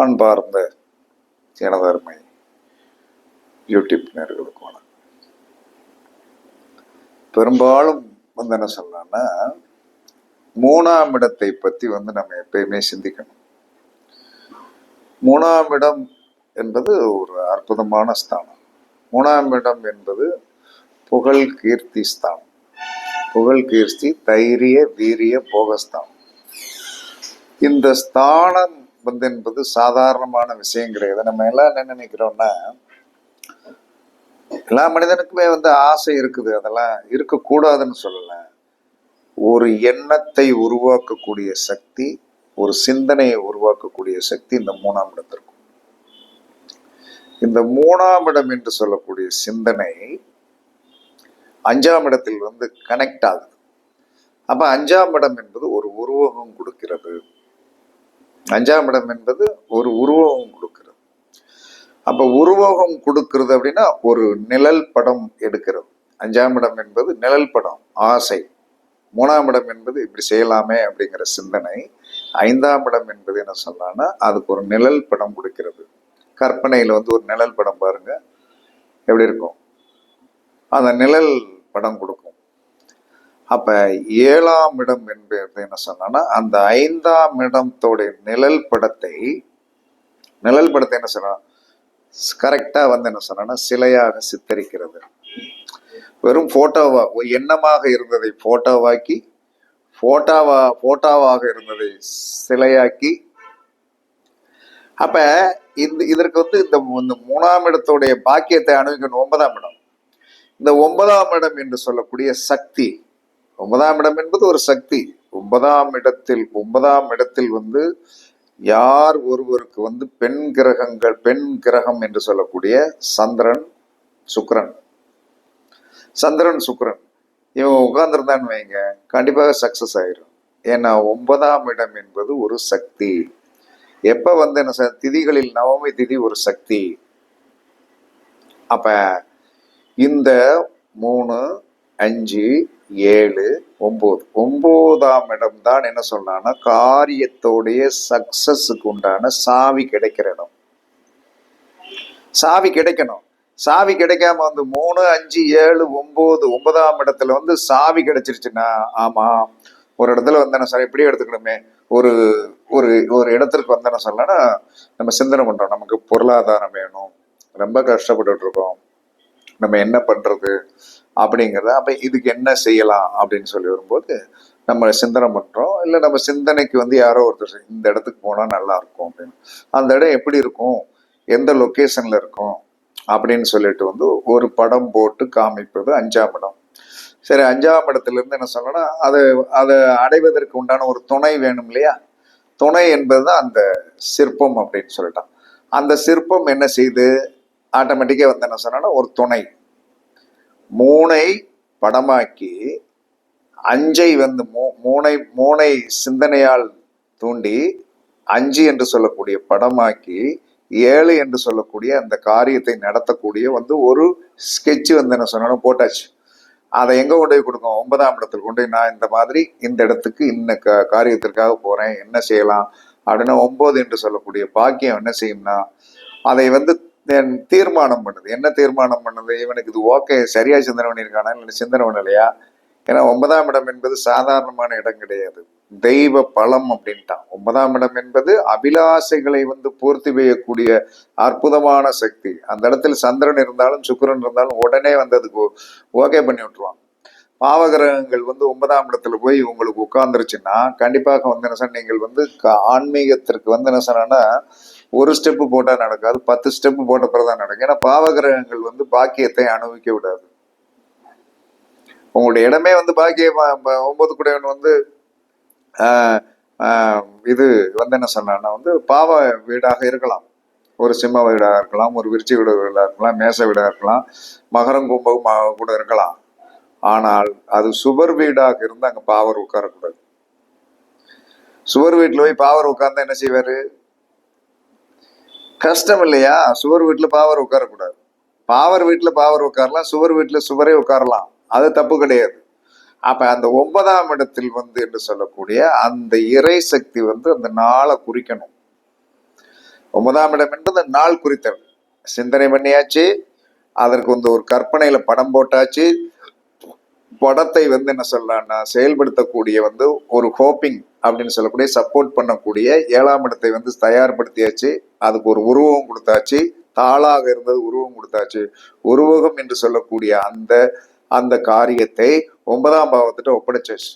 அன்பார்ந்த எனதருமை யூடியூப் நேர்களுக்கு வணக்கம். பெரும்பாலும் வந்து என்ன சொல்லலாம்னா மூணாம் இடத்தை பற்றி வந்து நம்ம எப்பயுமே சிந்திக்கணும். மூணாம் இடம் என்பது ஒரு அற்புதமான ஸ்தானம். மூணாம் இடம் என்பது புகழ் கீர்த்தி ஸ்தானம். புகழ் கீர்த்தி தைரிய வீரிய போகஸ்தானம். இந்த ஸ்தானம் வந்து என்பது சாதாரணமான விஷயம் கிடையாது. நம்ம எல்லாம் என்ன நினைக்கிறோம்னா எல்லா மனிதனுக்குமே வந்து ஆசை இருக்குது. அதெல்லாம் இருக்கக்கூடாதுன்னு சொல்லல. ஒரு எண்ணத்தை உருவாக்கக்கூடிய சக்தி ஒரு சிந்தனையை உருவாக்கக்கூடிய சக்தி இந்த மூணாம் இடத்திற்கும். இந்த மூணாம் இடம் என்று சொல்லக்கூடிய சிந்தனை அஞ்சாம் இடத்தில் வந்து கனெக்ட் ஆகுது. அப்ப அஞ்சாம் இடம் என்பது ஒரு உருவகம் கொடுக்கிறது. அஞ்சாம் இடம் என்பது ஒரு உருவகம் கொடுக்கிறது. அப்ப உருவகம் கொடுக்கிறது அப்படின்னா ஒரு நிழல் படம் எடுக்கிறது. அஞ்சாம் இடம் என்பது நிழல் படம் ஆசை. மூணாம் இடம் என்பது இப்படி செய்யலாமே அப்படிங்கிற சிந்தனை. ஐந்தாம் இடம் என்பது என்ன சொல்லலாம்னா அதுக்கு ஒரு நிழல் படம் கொடுக்கிறது. கற்பனையில் வந்து ஒரு நிழல் படம் பாருங்க. எப்படி இருக்கும்? அந்த நிழல் படம் கொடுக்கும். அப்ப ஏழாம் இடம் என்பது என்ன சொன்னா அந்த ஐந்தாம் இடத்தோடைய நிழல் படத்தை நிழல் படத்தை என்ன சொன்னா கரெக்டா வந்து என்ன சொன்னா சிலையாக சித்தரிக்கிறது. வெறும் போட்டோவா ஒரு எண்ணமாக இருந்ததை போட்டோவாக்கி போட்டோவா போட்டோவாக இருந்ததை சிலையாக்கி அப்ப இந்த இதற்கு வந்து இந்த இந்த மூணாம் இடத்துடைய பாக்கியத்தை அணுகிக்கணும் ஒன்பதாம் இடம். இந்த ஒன்பதாம் இடம் என்று சொல்லக்கூடிய சக்தி ஒன்பதாம் இடம் என்பது ஒரு சக்தி. ஒன்பதாம் இடத்தில் ஒன்பதாம் இடத்தில் வந்து யார் ஒருவருக்கு வந்து பெண் கிரகங்கள் பெண் கிரகம் என்று சொல்லக்கூடிய சந்திரன் சுக்ரன் சந்திரன் சுக்ரன் இவன் உட்கார்ந்துருந்தான்னு வைங்க கண்டிப்பாக சக்சஸ் ஆயிரும். ஏன்னா ஒன்பதாம் இடம் என்பது ஒரு சக்தி. எப்போ வந்து என்ன திதிகளில் நவமி திதி ஒரு சக்தி? அப்ப இந்த மூணு அஞ்சு ஏழு ஒம்பது. ஒம்போதாம் இடம் தான் என்ன சொல்லலாம்னா காரியத்தோடைய சக்சஸுக்கு உண்டான சாவி கிடைக்கிற இடம். சாவி கிடைக்கணும். சாவி கிடைக்காம வந்து மூணு அஞ்சு ஏழு ஒம்பது ஒன்பதாம் இடத்துல வந்து சாவி கிடைச்சிருச்சுன்னா ஆமா ஒரு இடத்துல வந்தேன்னா சார் இப்படியே எடுத்துக்கணுமே. ஒரு ஒரு ஒரு இடத்திற்கு வந்தேன்னு என்ன நம்ம சிந்தனை பண்றோம். நமக்கு பொருளாதாரம் வேணும். ரொம்ப கஷ்டப்பட்டுட்டு இருக்கோம். நம்ம என்ன பண்றது? அப்படிங்கிறத அப்போ இதுக்கு என்ன செய்யலாம் அப்படின்னு சொல்லி வரும்போது நம்ம சிந்தனை பண்ணுறோம் இல்லை நம்ம சிந்தனைக்கு வந்து யாரோ ஒருத்தர் இந்த இடத்துக்கு போனால் நல்லா இருக்கும் அப்படின்னு. அந்த இடம் எப்படி இருக்கும்? எந்த லொக்கேஷனில் இருக்கும்? அப்படின்னு சொல்லிட்டு வந்து ஒரு படம் போட்டு காமிப்பது அஞ்சாம் இடம். சரி அஞ்சாம் இடத்துலேருந்து என்ன சொல்லணும்னா அதை அதை அடைவதற்கு உண்டான ஒரு துணை வேணும் இல்லையா? துணை என்பது தான் அந்த சிற்பம் அப்படின்னு சொல்லிட்டான். அந்த சிற்பம் என்ன செய்து? ஆட்டோமேட்டிக்காக வந்து என்ன சொன்னா ஒரு துணை. மூனை படமாக்கி அஞ்சை வந்து மூ- மூனை மூனை சிந்தனையால் தூண்டி அஞ்சு என்று சொல்லக்கூடிய படமாக்கி ஏழு என்று சொல்லக்கூடிய அந்த காரியத்தை நடத்தக்கூடிய வந்து ஒரு ஸ்கெட்ச் வந்து என்ன சொன்னாலும் போட்டாச்சு. அதை எங்க கொண்டு போய் கொடுக்கும்? ஒன்பதாம் இடத்துல கொண்டு போய் நான் இந்த மாதிரி இந்த இடத்துக்கு இந்த க- காரியத்திற்காக போறேன் என்ன செய்யலாம்? அப்படின்னா ஒன்பது என்று சொல்லக்கூடிய பாக்கியம் என்ன செய்யும்னா அதை வந்து தென் தீர்மானம் பண்ணுது. என்ன தீர்மானம் பண்ணுது? இவனுக்கு இது ஓகே சரியா சிந்தனை பண்ணியிருக்கானா? இல்லை சிந்தனை பண்ணலையா? ஏன்னா ஒன்பதாம் இடம் என்பது சாதாரணமான இடம் கிடையாது. தெய்வ பலம் அப்படின்ட்டான். ஒன்பதாம் இடம் என்பது அபிலாசைகளை வந்து பூர்த்தி செய்யக்கூடிய அற்புதமான சக்தி. அந்த இடத்துல சந்திரன் இருந்தாலும் சுக்கரன் இருந்தாலும் உடனே வந்து அதுக்கு ஓகே பண்ணி விட்டுருவான். பாவகிரகங்கள் வந்து ஒன்பதாம் இடத்துல போய் உங்களுக்கு உட்கார்ந்துருச்சுன்னா கண்டிப்பாக வந்து என்ன சார் நீங்கள் வந்து க- ஆன்மீகத்திற்கு வந்து என்ன சொன்னா ஒரு ஸ்டெப்பு போட்டா நடக்காது பத்து ஸ்டெப்பு போட்ட தான் நடக்கும். ஏன்னா பாவகிரகங்கள் வந்து பாக்கியத்தை அனுபவிக்க விடாது. உங்களுடைய இடமே வந்து பாக்கிய ஒன்பது குடையவன் வந்து இது வந்து என்ன சொன்னான்னா வந்து பாவ வீடாக இருக்கலாம். ஒரு சிம்ம வீடாக இருக்கலாம் ஒரு விருச்சி வீடு வீடாக இருக்கலாம் மேச வீடாக இருக்கலாம் மகரம் கும்பம் கூட இருக்கலாம். ஆனால் அது சுவர் வீடாக இருந்து அங்கே பாவர் உட்காரக்கூடாது. சுவர் வீட்டில் போய் பாவர் உட்கார்ந்தா என்ன செய்வார்? கஷ்டம் இல்லையா? சுவர் வீட்டுல பாவர் உட்காரக்கூடாது. பாவர் வீட்டுல பாவர் உட்காரலாம் சுவர் வீட்டுல சுவரே உட்காரலாம். அது தப்பு கிடையாது. அப்ப அந்த ஒன்பதாம் இடத்தில் வந்து என்று சொல்லக்கூடிய அந்த இறை சக்தி வந்து அந்த நாளை குறிக்கணும். ஒன்பதாம் இடம் என்பது நாள் குறித்தல். சிந்தனை பண்ணியாச்சு. அதற்கு வந்து ஒரு கற்பனையில படம் போட்டாச்சு. படத்தை வந்து என்ன சொல்லலாம்னா செயல்படுத்தக்கூடிய வந்து ஒரு ஹோப்பிங் அப்படின்னு சொல்லக்கூடிய சப்போர்ட் பண்ணக்கூடிய ஏழாம் இடத்தை வந்து தயார்படுத்தியாச்சு. அதுக்கு ஒரு உருவம் கொடுத்தாச்சு. தாளாக இருந்தது உருவம் கொடுத்தாச்சு. உருவகம் என்று சொல்லக்கூடிய அந்த அந்த காரியத்தை ஒன்பதாம் பாவத்திட்ட ஒப்படைச்சாச்சு.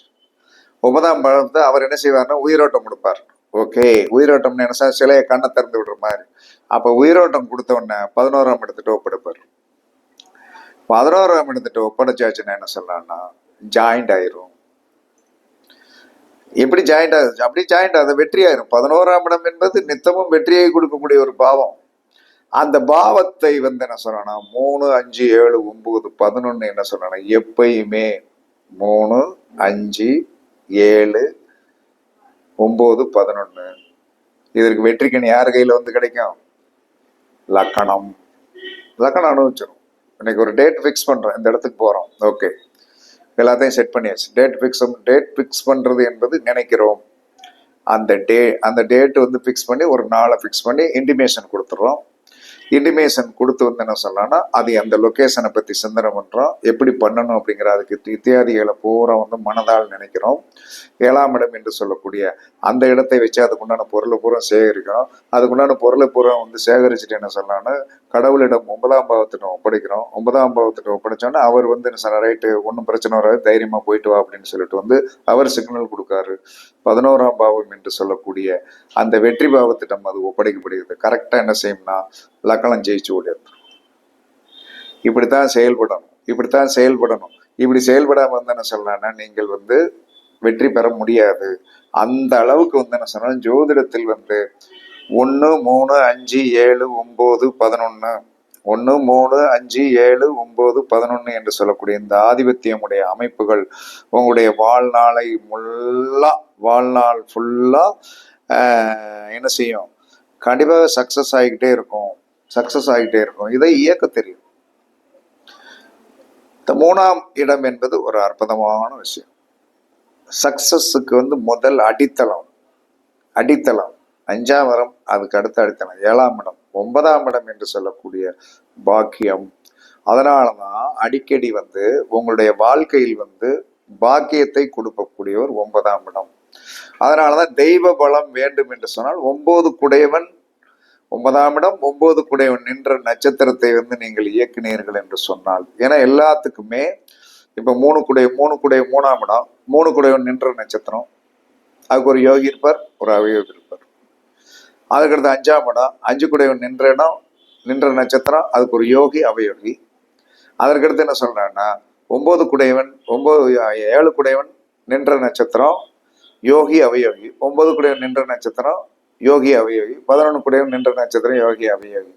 ஒன்பதாம் பாவத்தை அவர் என்ன செய்வார்னா உயிரோட்டம் கொடுப்பார். ஓகே உயிரோட்டம்னு என்ன சிலையை கண்ணை திறந்து விடுற மாதிரி. அப்போ உயிரோட்டம் கொடுத்த உடனே பதினோராம் இடத்துட்டு ஒப்படைப்பார். பதினோராம் இடத்திட்ட ஒப்படைச்சாச்சுன்னா என்ன சொல்லலாம்னா ஜாயிண்ட் ஆயிரும். எப்படி ஜாயிண்ட் ஆகுது அப்படி ஜாயிண்ட் ஆகுது வெற்றி ஆயிரும் பதினோராம் இடம் என்பது நித்தமும் வெற்றியை கொடுக்கக்கூடிய ஒரு பாவம். அந்த பாவத்தை வந்து என்ன சொல்லணும்னா மூணு அஞ்சு ஏழு ஒன்பது பதினொன்று என்ன சொல்றானா எப்பயுமே மூணு அஞ்சு ஏழு ஒம்பது பதினொன்று இதற்கு வெற்றிக்கணி யார் கையில் வந்து கிடைக்கும்? லக்கணம். லக்கணம் அனுபவிச்சிடும் இன்னைக்கு ஒரு டேட் ஃபிக்ஸ் பண்ணுறோம் இந்த இடத்துக்கு போகிறோம் ஓகே எல்லாத்தையும் செட் பண்ணியாச்சு. டேட் ஃபிக்ஸ் டேட் ஃபிக்ஸ் பண்ணுறது என்பது நினைக்கிறோம். அந்த டே அந்த டேட் வந்து ஃபிக்ஸ் பண்ணி ஒரு நாளை ஃபிக்ஸ் பண்ணி இன்டிமேஷன் கொடுத்துட்றோம். இன்டிமேஷன் கொடுத்து வந்து என்ன சொல்லலாம்னா அது அந்த லொக்கேஷனை பற்றி சிந்தனை பண்ணுறோம் எப்படி பண்ணணும் அப்படிங்கிற அதுக்கு இத்தியாதிகளை பூரா வந்து மனதால் நினைக்கிறோம். ஏழாம் இடம் என்று சொல்லக்கூடிய அந்த இடத்தை வச்சு அதுக்குண்டான பொருளை பூரா சேகரிக்கிறோம். அதுக்குண்டான பொருளை பூரா வந்து சேகரிச்சுட்டு என்ன சொல்லலாம்னு கடவுளிடம் ஒன்பதாம் பாவத்திட்ட ஒப்படைக்கிறோம். ஒன்பதாம் பாவத்திட்ட ஒப்படைச்சோன்னா அவர் வந்து என்ன ரைட்டு ஒன்றும் பிரச்சனை வராது தைரியமா போயிட்டு வா அப்படின்னு சொல்லிட்டு வந்து அவர் சிக்னல் கொடுக்காரு. பதினோராம் பாவம் என்று சொல்லக்கூடிய அந்த வெற்றி பாவத்திட்டம் அது ஒப்படைக்கப்படுகிறது. கரெக்டாக என்ன செய்யும்னா லக்கணம் ஜெயிச்சு ஓடிடும் இப்படித்தான் செயல்படணும். இப்படித்தான் செயல்படணும். இப்படி செயல்படாம வந்து என்ன சொல்லலாம்னா நீங்கள் வந்து வெற்றி பெற முடியாது. அந்த அளவுக்கு வந்து என்ன சொன்னா ஜோதிடத்தில் வந்து ஒன்று மூணு அஞ்சு ஏழு ஒம்பது பதினொன்று ஒன்று மூணு அஞ்சு ஏழு ஒம்பது பதினொன்று என்று சொல்லக்கூடிய இந்த ஆதிபத்தியமுடைய அமைப்புகள் உங்களுடைய வாழ்நாளை முல்லா வாழ்நாள் ஃபுல்லாக என்ன செய்யும்? கண்டிப்பாக சக்ஸஸ் ஆகிக்கிட்டே இருக்கும். சக்ஸஸ் ஆகிட்டே இருக்கும். இதை இயக்க தெரியும். இந்த மூணாம் இடம் என்பது ஒரு அற்புதமான விஷயம். சக்சஸுக்கு வந்து முதல் அடித்தளம். அடித்தளம். அஞ்சாம் இடம் அதுக்கு அடுத்த அடித்தளம் ஏழாம் இடம் ஒன்பதாம் இடம் என்று சொல்லக்கூடிய பாக்கியம். அதனால தான் அடிக்கடி வந்து உங்களுடைய வாழ்க்கையில் வந்து பாக்கியத்தை கொடுக்கக்கூடியவர் ஒன்பதாம் இடம். அதனாலதான் தெய்வ பலம் வேண்டும் என்று சொன்னால் ஒன்பது குடையவன் ஒன்பதாம் இடம் ஒன்பது குடையவன் நின்ற நட்சத்திரத்தை வந்து நீங்கள் இயக்கினீர்கள் என்று சொன்னால். ஏன்னா எல்லாத்துக்குமே இப்ப மூணு குடைய மூணு குடைய மூணாம் இடம் மூணு குடையவன் நின்ற நட்சத்திரம். அதுக்கு ஒரு யோகி இருப்பார் ஒரு அவயோகி இருப்பார். அதுக்கடுத்து அஞ்சாம் இடம் அஞ்சு குடையவன் நின்ற இடம் நின்ற நட்சத்திரம் அதுக்கு ஒரு யோகி அவயோகி. அதற்கடுத்து என்ன சொல்கிறான்னா ஒம்பது குடையவன் ஒம்பது ஏழு குடையவன் நின்ற நட்சத்திரம் யோகி அவயோகி. ஒம்பது குடையவன் நின்ற நட்சத்திரம் யோகி அவயோகி. பதினொன்று குடையவன் நின்ற நட்சத்திரம் யோகி அவயோகி.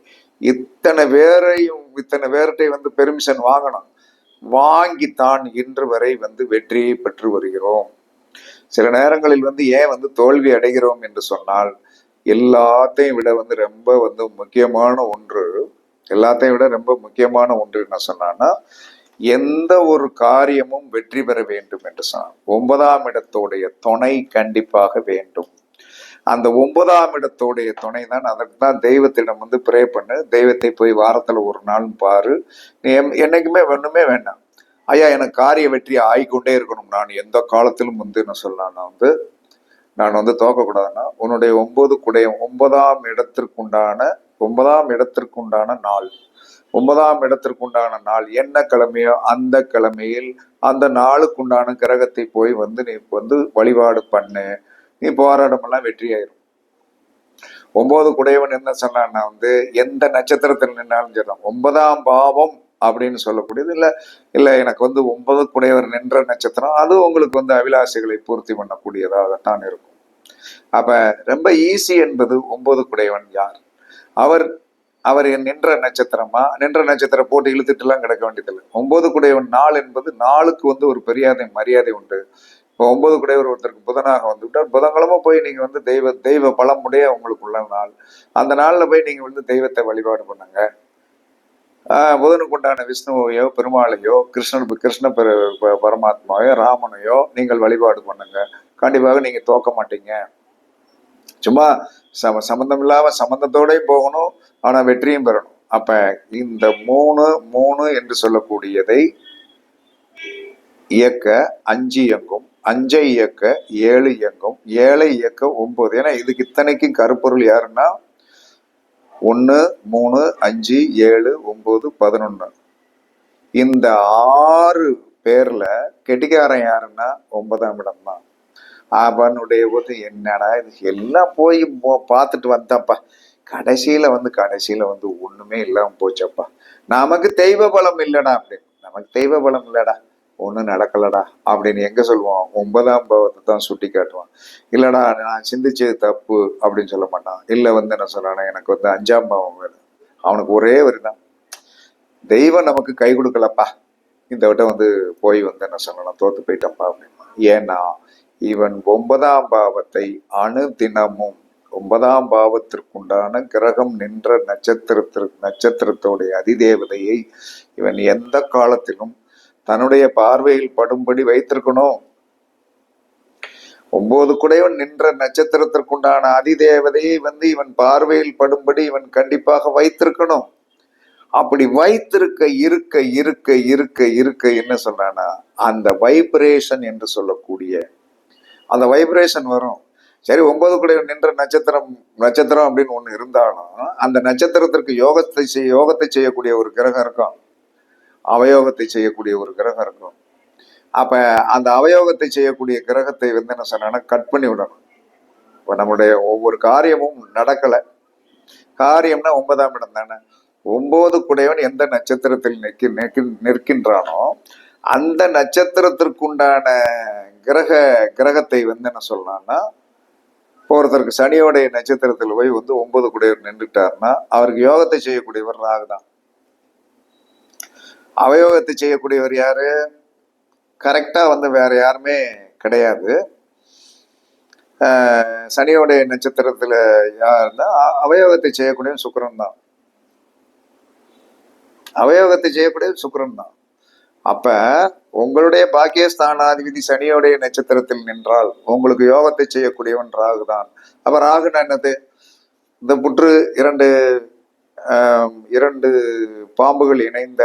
இத்தனை பேரையும் இத்தனை பேர்கிட்டையும் வந்து பெர்மிஷன் வாங்கணும். வாங்கித்தான் இன்று வரை வந்து வெற்றியை பெற்று வருகிறோம். சில நேரங்களில் வந்து ஏன் வந்து தோல்வி அடைகிறோம் என்று சொன்னால் எல்லாத்தையும் விட வந்து ரொம்ப வந்து முக்கியமான ஒன்று எல்லாத்தையும் விட ரொம்ப முக்கியமான ஒன்று என்ன சொன்னான்னா எந்த ஒரு காரியமும் வெற்றி பெற வேண்டும் என்று சொன்னான். ஒன்பதாம் இடத்தோடைய துணை கண்டிப்பாக வேண்டும். அந்த ஒன்பதாம் இடத்தோடைய துணை தான் அதற்கு தான் தெய்வத்திடம் வந்து ப்ரே பண்ணு தெய்வத்தை போய் வாரத்தில் ஒரு நாள் பாரு. நீ என்னைக்குமே ஒன்றுமே வேண்டாம். ஐயா எனக்கு காரிய வெற்றி ஆகிக்கொண்டே இருக்கணும். நான் எந்த காலத்திலும் வந்து என்ன சொல்லலாம் நான் வந்து நான் வந்து துவக்கக்கூடாதுன்னா உன்னுடைய ஒன்பது குடையும் ஒன்பதாம் இடத்திற்குண்டான ஒன்பதாம் இடத்திற்குண்டான நாள். ஒன்பதாம் இடத்திற்குண்டான நாள் என்ன கிழமையோ அந்த கிழமையில் அந்த நாளுக்குண்டான கிரகத்தை போய் வந்து நீ வந்து வழிபாடு பண்ணு. நீ போராடமெல்லாம் வெற்றி ஆயிரும் ஒன்பது குடையவன் என்ன சொன்னான்னா வந்து எந்த நட்சத்திரத்தில் நின்னாலும் சரி ஒன்பதாம் பாவம் அப்படின்னு சொல்லக்கூடியது. இல்லை இல்லை எனக்கு வந்து ஒன்பது குடையவர் நின்ற நட்சத்திரம் அது உங்களுக்கு வந்து அபிலாஷைகளை பூர்த்தி பண்ணக்கூடியதாகத்தான் இருக்கும். அப்ப ரொம்ப ஈஸி என்பது ஒன்பது குடையவன் யார்? அவர் அவர் நின்ற நட்சத்திரமா? நின்ற நட்சத்திர போட்டு இழுத்துட்டுலாம் கிடக்க வேண்டியதில்லை. ஒன்பது குடையவன் நாள் என்பது நாளுக்கு வந்து ஒரு பெரியாதை மரியாதை உண்டு. இப்போ ஒன்பது குடையவர் ஒருத்தருக்கு புதனாக வந்து விட்டால் புதன்கிழமை போய் நீங்கள் வந்து தெய்வ தெய்வ பலமுடைய உங்களுக்குள்ள நாள். அந்த நாளில் போய் நீங்கள் வந்து தெய்வத்தை வழிபாடு பண்ணுங்க. புதனுக்கு உண்டான விஷ்ணுவையோ பெருமாளையோ கிருஷ்ணன் கிருஷ்ண பெரு பரமாத்மாவையோ ராமனையோ நீங்கள் வழிபாடு பண்ணுங்க. கண்டிப்பாக நீங்கள் தோக்க மாட்டீங்க. சும்மா சம சம்மந்தம் இல்லாமல் சம்மந்தத்தோடையும் போகணும் ஆனால் வெற்றியும் பெறணும். அப்ப இந்த மூணு மூணு என்று சொல்லக்கூடியதை இயக்க அஞ்சு இயங்கும் அஞ்சை இயக்க ஏழு இயங்கும் ஏழை இயக்க ஒன்பது. ஏன்னா இதுக்கு இத்தனைக்கும் கருப்பொருள் யாருன்னா? ஒன்று மூணு அஞ்சு ஏழு ஒம்பது பதினொன்று இந்த ஆறு பேரில் கெட்டிக்காரன் யாருன்னா? ஒன்பதாம் இடம் தான் அவனுடைய போது என்னடா இது? எல்லாம் போய் பார்த்துட்டு வந்தப்பா கடைசியில் வந்து கடைசியில் வந்து ஒன்றுமே இல்லாமல் போச்சப்பா. நமக்கு தெய்வ பலம் இல்லைடா அப்படின்னு. நமக்கு தெய்வ பலம் இல்லைடா. ஒன்றும் நடக்கலடா அப்படின்னு எங்கே சொல்லுவான்? ஒன்பதாம் பாவத்தை தான் சுட்டி காட்டுவான். இல்லைடா நான் சிந்திச்சது தப்பு அப்படின்னு சொல்ல மாட்டான். இல்லை வந்து என்ன சொல்றானா எனக்கு வந்து அஞ்சாம் பாவம் வேணும். அவனுக்கு ஒரே ஒரு தான் தெய்வம் நமக்கு கை கொடுக்கலப்பா. இந்த விட்ட வந்து போய் வந்து என்ன சொல்லலாம் தோத்து போயிட்டப்பா அப்படின்னா. ஏன்னா இவன் ஒன்பதாம் பாவத்தை அணு தினமும் ஒன்பதாம் பாவத்திற்குண்டான கிரகம் நின்ற நட்சத்திரத்திற்கு நட்சத்திரத்தோடைய அதிதேவதையை இவன் எந்த காலத்திலும் தன்னுடைய பார்வையில் படும்படி வைத்திருக்கணும் ஒன்பது குடைவன் நின்ற நட்சத்திரத்திற்குண்டான அதிதேவதையை வந்து இவன் பார்வையில் படும்படி இவன் கண்டிப்பாக வைத்திருக்கணும். அப்படி வைத்திருக்க இருக்க இருக்க இருக்க இருக்க என்ன சொல்றானா அந்த வைப்ரேஷன் என்று சொல்லக்கூடிய அந்த வைப்ரேஷன் வரும். சரி ஒன்பது கூட நின்ற நட்சத்திரம் நட்சத்திரம் அப்படின்னு ஒன்று இருந்தாலும் அந்த நட்சத்திரத்திற்கு யோகத்தை செய்ய யோகத்தை செய்யக்கூடிய ஒரு கிரகம் இருக்கும். அவயோகத்தை செய்யக்கூடிய ஒரு கிரகம் இருக்கும். அப்ப அந்த அவயோகத்தை செய்யக்கூடிய கிரகத்தை வந்து என்ன சொன்னா கட் பண்ணி விடணும். இப்ப நம்முடைய ஒவ்வொரு காரியமும் நடக்கல. காரியம்னா ஒன்பதாம் இடம் தானே. ஒன்பது குடையவன் எந்த நட்சத்திரத்தில் நிற்கி நிற்கி- நிற்கின்றானோ அந்த நட்சத்திரத்திற்குண்டான கிரக கிரகத்தை வந்து என்ன சொல்லலாம்னா இப்போ ஒருத்தருக்கு சனியோடைய நட்சத்திரத்தில் போய் வந்து ஒன்பது குடையவர் நின்றுட்டார்னா அவருக்கு யோகத்தை செய்யக்கூடியவர் ராகு தான். அவயோகத்தை செய்யக்கூடியவர் யாரு? கரெக்டா வந்து வேற யாருமே கிடையாது. சனியோடைய நட்சத்திரத்தில் யாருன்னா அவயோகத்தை செய்யக்கூடிய சுக்கிரன் தான். அவயோகத்தை செய்யக்கூடிய சுக்கரன் தான். அப்ப உங்களுடைய பாக்கியஸ்தானாதிபதி சனியோடைய நட்சத்திரத்தில் நின்றால் உங்களுக்கு யோகத்தை செய்யக்கூடியவன் ராகு தான் அப்ப ராகுனா என்னது? இந்த புற்று இரண்டு இரண்டு பாம்புகள் இணைந்த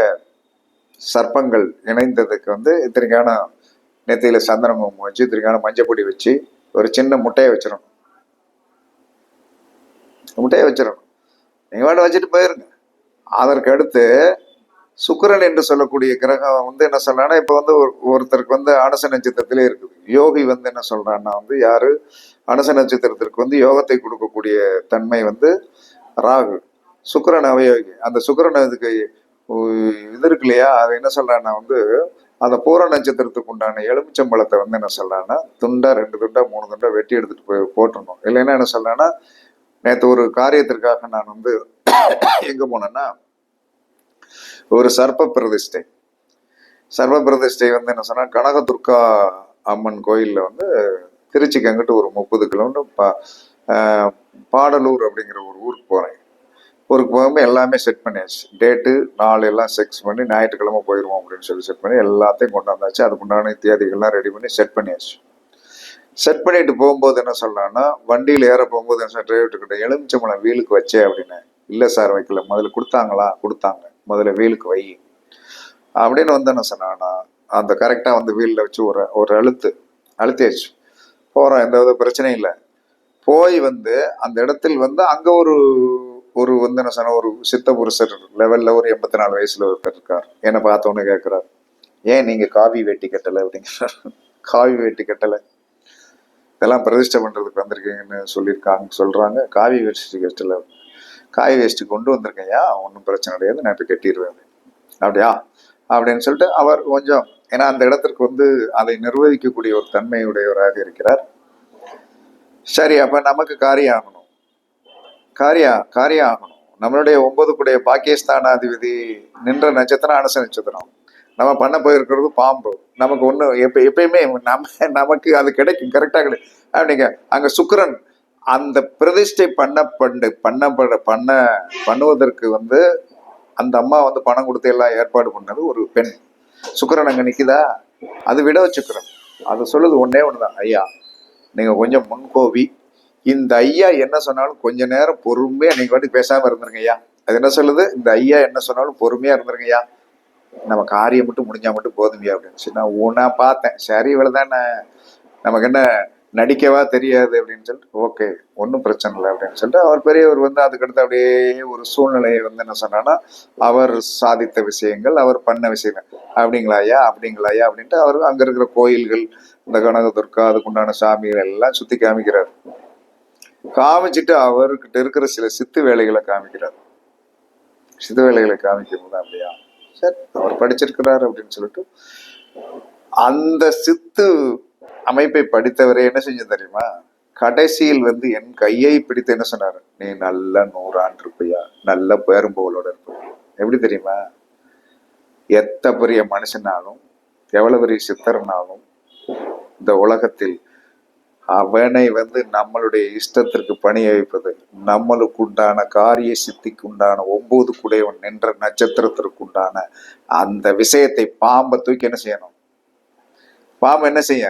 சர்ப்பங்கள் இணைந்ததுக்கு வந்து இத்தனைக்கான நெத்தியில சந்தன குங்குமம் வச்சு இத்தனைக்கான மஞ்சப்பொடி வச்சு ஒரு சின்ன முட்டையை வச்சிடணும். முட்டையை வச்சிடணும். நீங்க வேண்டாம் வச்சுட்டு போயிருங்க. அதற்கு அடுத்து சுக்கரன் என்று சொல்லக்கூடிய கிரகம் வந்து என்ன சொல்றான்னா இப்போ வந்து ஒருத்தருக்கு வந்து அனுச நட்சத்திரத்திலே இருக்குது யோகி வந்து என்ன சொல்றான்னா வந்து யாரு? அனுச நட்சத்திரத்திற்கு வந்து யோகத்தை கொடுக்கக்கூடிய தன்மை வந்து ராகு. சுக்கரன் அவயோகி. அந்த சுக்கரன் இதுக்கு இது இருக்கு இல்லையா? அது என்ன சொல்றான்னா வந்து அந்த பூர நட்சத்திரத்துக்கு உண்டான எலுமிச்சம்பழத்தை வந்து என்ன சொல்றான்னா துண்டா ரெண்டு துண்டா மூணு துண்டா வெட்டி எடுத்துட்டு போய் போட்டுருணும் இல்லைன்னா என்ன சொல்றான்னா நேற்று ஒரு காரியத்திற்காக நான் வந்து எங்க போனேன்னா ஒரு சர்ப்ப பிரதிஷ்டை சர்ப்ப பிரதிஷ்டை வந்து என்ன சொன்னால் கனகதுர்கா அம்மன் கோயிலில் வந்து திருச்சிக்கு அங்கிட்டு ஒரு முப்பது கிலோமீட்டர் பா பாடலூர் அப்படிங்கிற ஒரு ஊருக்கு போகிறேன் ஊருக்கு போகும்போது எல்லாமே செட் பண்ணியாச்சு. டேட்டு நாள் எல்லாம் செக்ஸ் பண்ணி ஞாயிற்றுக்கிழமை போயிடுவோம் அப்படின்னு சொல்லி செட் பண்ணி எல்லாத்தையும் கொண்டு வந்தாச்சு அதுக்கு உண்டான இத்தியாதிகள்லாம் ரெடி பண்ணி செட் பண்ணியாச்சு. செட் பண்ணிட்டு போகும்போது என்ன சொல்லலாம்னா வண்டியில் ஏற போகும்போது என்ன டிரைவர் கிட்ட எலுமிச்சம்பழம் வீலுக்கு வச்சே அப்படின்னு. இல்லை சார் வைக்கல. முதல்ல கொடுத்தாங்களா? கொடுத்தாங்க. முதல்ல வீலுக்கு வை. அப்படின்னு வந்து என்ன சொன்னான்னா அந்த கரெக்டாக வந்து வீலில் வச்சு ஒரு ஒரு அழுத்து அழுத்தியாச்சு. போகிறோம் எந்த வித பிரச்சனையும் இல்லை. போய் வந்து அந்த இடத்தில் வந்து அங்கே ஒரு ஒரு வந்து என்ன சொன்ன ஒரு சித்த புருஷர் லெவலில் ஒரு எண்பத்தி நாலு வயசுல ஒருத்தர் இருக்கார். என்னை பார்த்தோன்னு கேட்குறாரு ஏன் நீங்கள் காவி வேட்டி கட்டலை? அப்படிங்கிறார். காவி வேட்டி கட்டலை. இதெல்லாம் பிரதிஷ்டை பண்ணுறதுக்கு வந்திருக்கீங்கன்னு சொல்லியிருக்காங்க சொல்கிறாங்க காவி வேட்டி கட்டலை. காய் வேஸ்ட்டு கொண்டு வந்திருக்கையா ஒன்றும் பிரச்சனை கிடையாது. நான் இப்போ கட்டிடுவேன் அப்படியா? அப்படின்னு சொல்லிட்டு அவர் கொஞ்சம் ஏன்னா அந்த இடத்திற்கு வந்து அதை நிர்வகிக்கக்கூடிய ஒரு தன்மையுடையவராக இருக்கிறார். சரி அப்போ நமக்கு காரியம் ஆகணும் காரியா காரியம் ஆகணும் நம்மளுடைய ஒன்பதுக்குடைய பாகிஸ்தானாதிபதி நின்ற நட்சத்திரம் அனுச நட்சத்திரம். நம்ம பண்ண போயிருக்கிறது பாம்பு. நமக்கு ஒன்றும் எப்போ எப்பயுமே நம்ம நமக்கு அது கிடைக்கும். கரெக்டாக கிடைக்கும் அப்படிங்க. அங்கே சுக்கரன் அந்த பிரதிஷ்டை பண்ண பண்ணப்பட பண்ண பண்ணுவதற்கு வந்து அந்த அம்மா வந்து பணம் கொடுத்து எல்லாம் ஏற்பாடு பண்ணது ஒரு பெண். சுக்கரன் அங்கே நிற்குதா அது விட சுக்கிரன் அது சொல்லுது ஒன்றே ஒன்று தான் ஐயா நீங்கள் கொஞ்சம் முன்கோவி. இந்த ஐயா என்ன சொன்னாலும் கொஞ்ச நேரம் பொறுமையாக நீங்கள் வாட்டி பேசாமல் இருந்துருங்க ஐயா. அது என்ன சொல்லுது? இந்த ஐயா என்ன சொன்னாலும் பொறுமையாக இருந்துருங்க ஐயா. நம்ம காரியம் மட்டும் முடிஞ்சால் மட்டும் போதுமையா அப்படின்னு. சரி நான் ஒன்றா பார்த்தேன். சரி இவ்வளவுதானே நமக்கு என்ன நடிக்கவா தெரியாது அப்படின்னு சொல்லிட்டு ஓகே ஒன்றும் பிரச்சனை இல்லை அப்படின்னு சொல்லிட்டு அவர் பெரியவர் வந்து அதுக்கடுத்து அப்படியே ஒரு சூழ்நிலையை வந்து என்ன சொன்னான்னா அவர் சாதித்த விஷயங்கள் அவர் பண்ண விஷயங்கள் அப்படிங்களா ஐயா அப்படிங்களா ஐயா? அப்படின்ட்டு அவர் அங்க இருக்கிற கோயில்கள் இந்த கனக துர்கா அதுக்குண்டான சாமிகள் எல்லாம் சுத்தி காமிக்கிறார். காமிச்சிட்டு அவர்கிட்ட இருக்கிற சில சித்து வேலைகளை காமிக்கிறார். சித்து வேலைகளை காமிக்கும் போது அப்படியா சரி அவர் படிச்சிருக்கிறார் அப்படின்னு சொல்லிட்டு அந்த சித்து அமைப்பை படித்தவரே என்ன செஞ்சு தெரியுமா? கடைசியில் வந்து என் கையை பிடித்து என்ன சொன்னாரு? நீ நல்ல நூறாண்டு இருப்பையா? நல்ல பேரும்போலோட இருப்பையா? எப்படி தெரியுமா? எத்த பெரிய மனுஷனாலும் எவ்வளவு பெரிய சித்தரனாலும் இந்த உலகத்தில் அவனை வந்து நம்மளுடைய இஷ்டத்திற்கு பணிய வைப்பது நம்மளுக்கு உண்டான காரிய சித்திக்கு உண்டான ஒன்பது குடையவன் நின்ற நட்சத்திரத்திற்கு உண்டான அந்த விஷயத்தை பாம்பை தூக்கி என்ன செய்யணும்? பாம்பு என்ன செய்ய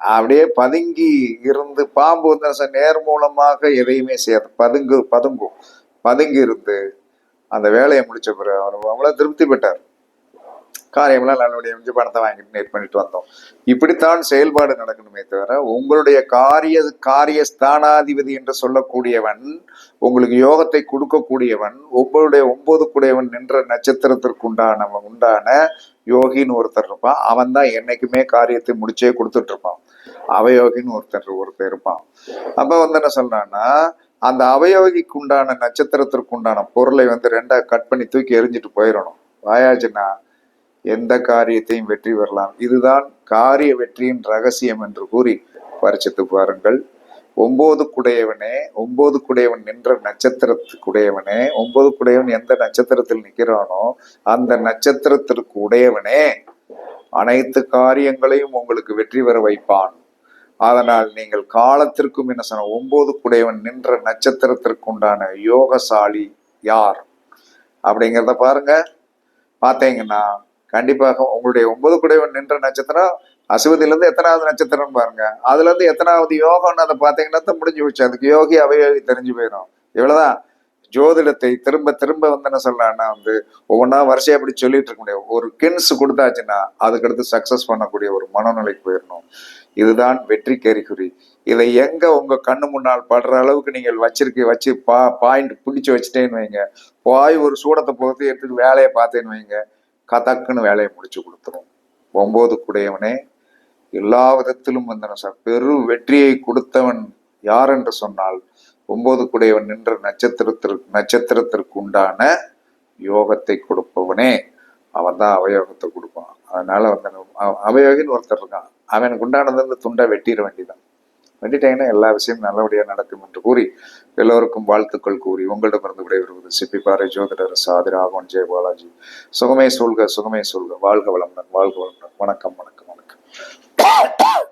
அப்படியே பதுங்கி இருந்து பாம்பு வந்து நேர் மூலமாக எதையுமே செய்யாது பதுங்கு பதுங்கும். பதுங்கி இருந்து அந்த வேலையை முடிச்ச பிறகு அவர் அவ்வளோ திருப்தி பெற்றார். காரியம்லாம் நல்லபடிய முடிஞ்சு பணத்தை வாங்கிட்டு நேட் பண்ணிட்டு வந்தோம். இப்படித்தான் செயல்பாடு நடக்கணுமே தவிர உங்களுடைய காரிய காரிய ஸ்தானாதிபதி என்று சொல்லக்கூடியவன் உங்களுக்கு யோகத்தை கொடுக்கக்கூடியவன் உங்களுடைய ஒன்பது கூடியவன் நின்ற நட்சத்திரத்திற்கு உண்டான உண்டான யோகின்னு ஒருத்தர் இருப்பான். அவன் தான் என்னைக்குமே காரியத்தை முடிச்சே கொடுத்துட்டு இருப்பான். அவயோகின்னு ஒருத்தர் ஒருத்தர் இருப்பான். அப்ப வந்து என்ன சொல்றான்னா அந்த அவயோகிக்கு உண்டான நட்சத்திரத்திற்கு உண்டான பொருளை வந்து ரெண்டா கட் பண்ணி தூக்கி எறிஞ்சிட்டு போயிடணும் வாயாச்சுன்னா எந்த காரியத்தையும் வெற்றி பெறலாம். இதுதான் காரிய வெற்றியின் ரகசியம் என்று கூறி பரிசித்து பாருங்கள். ஒன்பது குடையவனே ஒன்பது குடையவன் நின்ற நட்சத்திரத்துக்குடையவனே ஒன்பது குடையவன் எந்த நட்சத்திரத்தில் நிற்கிறானோ அந்த நட்சத்திரத்திற்கு உடையவனே. அனைத்து காரியங்களையும் உங்களுக்கு வெற்றி பெற வைப்பான். அதனால் நீங்கள் காலத்திற்கும் என்ன சொன்ன ஒன்பது குடையவன் நின்ற நட்சத்திரத்திற்குண்டான யோகசாலி யார்? அப்படிங்கிறத பாருங்க. பார்த்தீங்கன்னா கண்டிப்பாக உங்களுடைய ஒன்பது குடையவன் நின்ற நட்சத்திரம் அசுவதியிலேருந்து எத்தனாவது நட்சத்திரம் பாருங்க. அதுலேருந்து எத்தனாவது யோகம்னு அதை பார்த்தீங்கன்னா தான் முடிஞ்சு போச்சு. அதுக்கு யோகி அவயோகி தெரிஞ்சு போயிடும் இவ்வளோதான் ஜோதிடத்தை திரும்ப திரும்ப வந்து என்ன சொல்லலாம்னா வந்து ஒவ்வொன்றா வரிசையா அப்படி சொல்லிட்டு இருக்க முடியாது. ஒரு கின்ஸ் கொடுத்தாச்சுன்னா அதுக்கடுத்து சக்சஸ் பண்ணக்கூடிய ஒரு மனநிலைக்கு போயிடணும் இதுதான் வெற்றி கேறிக்குறி இதை எங்க உங்க கண்ணு முன்னால் படுற அளவுக்கு நீங்கள் வச்சிருக்க வச்சு பா பாயிண்ட் பிடிச்சு வச்சுட்டேன்னு வைங்க. போய் ஒரு சூடத்தை போகிறது எடுத்துட்டு வேலையை பார்த்தேன்னு வைங்க. கதக்குன்னு வேலையை முடிச்சு கொடுத்துரும். ஒன்பது குடையவனே எல்லா விதத்திலும் வந்தன சார். பெரு வெற்றியை கொடுத்தவன் யார் என்று சொன்னால் ஒன்பது குடையவன் நின்ற நட்சத்திரத்திற்கு நட்சத்திரத்திற்கு உண்டான யோகத்தை கொடுப்பவனே. அவன் தான் அவயோகத்தை கொடுப்பான். அதனால வந்து அவ- அவயோகின்னு ஒருத்தர் இருக்கான். அவனுக்கு உண்டானது வந்து துண்டை வெட்டிட வேண்டிதான் வெட்டிட்டாங்கன்னா எல்லா விஷயமும் நல்லபடியாக நடக்கும் என்று கூறி எல்லோருக்கும் வாழ்த்துக்கள் கூறி உங்களிடமிருந்து விடைபெறுவது சிப்பிப்பாறை ஜோதிடர் சாதி ராகவன் ஜெய பாலாஜி. சுகமே சொல்க சுகமே சொல்க. வாழ்க வளமுடன் வாழ்க வளமுடன். வணக்கம் வணக்கம் வணக்கம்.